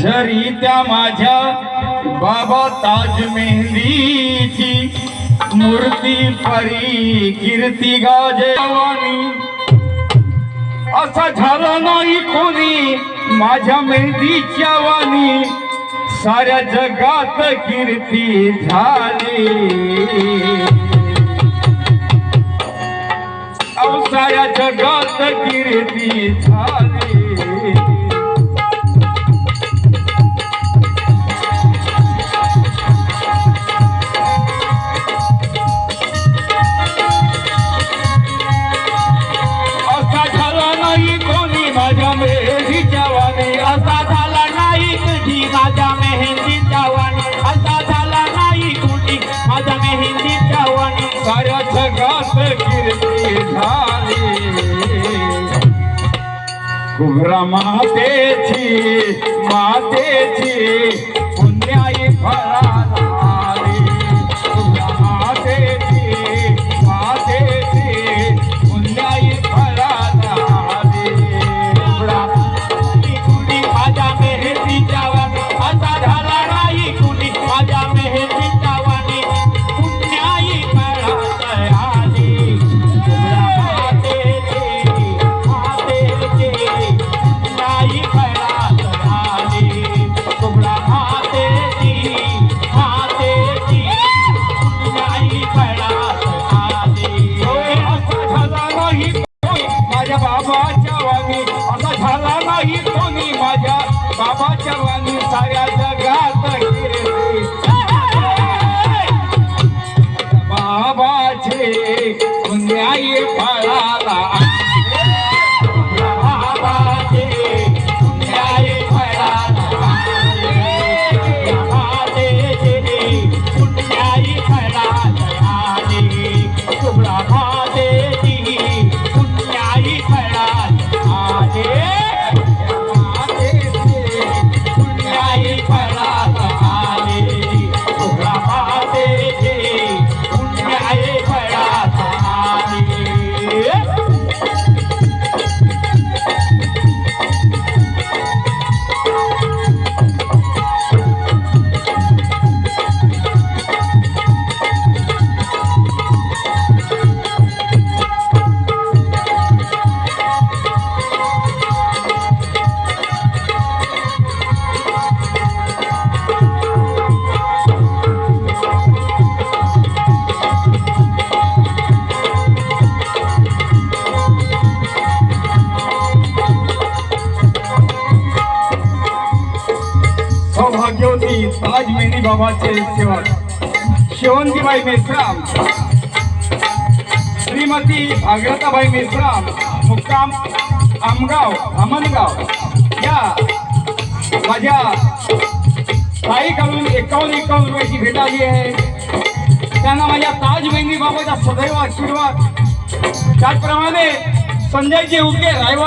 जरी त्या बाबा ताज मेहंदीची मूर्ति परी कीर्ती गाजवानी असा झाला नाही कोणी. माझ्या मेहंदीच्या वाणी साऱ्या जगात कीर्ती झाली. अहो साऱ्या जगात कीर्ती झाली. વ્યાસ કીર્તિ ધારી કુવરા बाबाच्या असा झाला नाही कोणी माझ्या बाबाच्या वाणी साऱ्या जगात बाबाचे पुण्याई फळाला सौभाग्यवती ताज मेहंदी बाबाचे सेवक शेवंतीबाई मेश्राम. श्रीमती भागरताबाई मेश्राम. मुक्काम आमगाव अमनगाव. या माझ्या ताईकडून एकावन्न एकावन्न रुपयाची भेट आली आहे. त्यांना माझ्या ताज मेहंदी बाबाचा सदैव आशीर्वाद. त्याचप्रमाणे संजयजी उके रायवा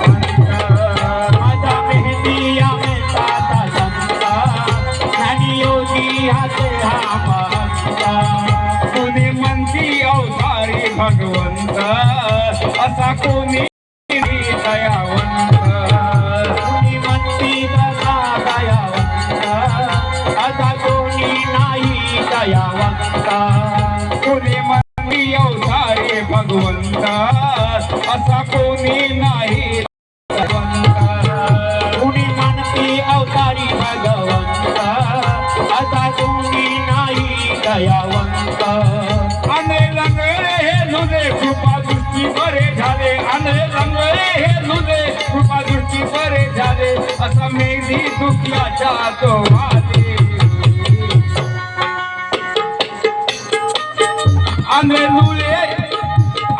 भगवंत असा कोणी दयावंत. कोणी म्हणती अवतारी भगवंत असा कोणी नाही भगवंत कुणी म्हणती अवतारी भगवंत आता कोणी नाही दृष्टी बरे झाले आंधळे लंगळे हे लुले। कृपा दृष्टी बरे झाले असा मेघी दुखल्याच्या तो वादे आंधळे लुले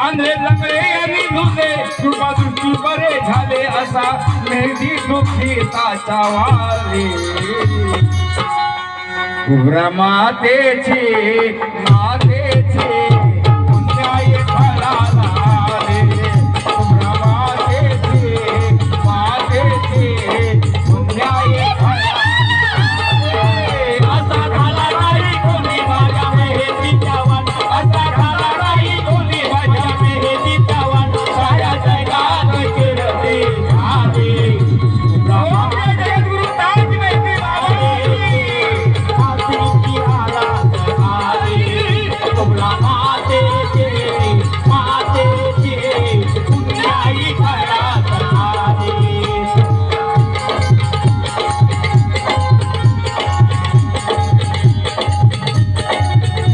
आंधळे लंगळे आणि लुले। कृपा दृष्टी बरे झाले असा मेघी दुःखिताचा वाले। उग्र मातेची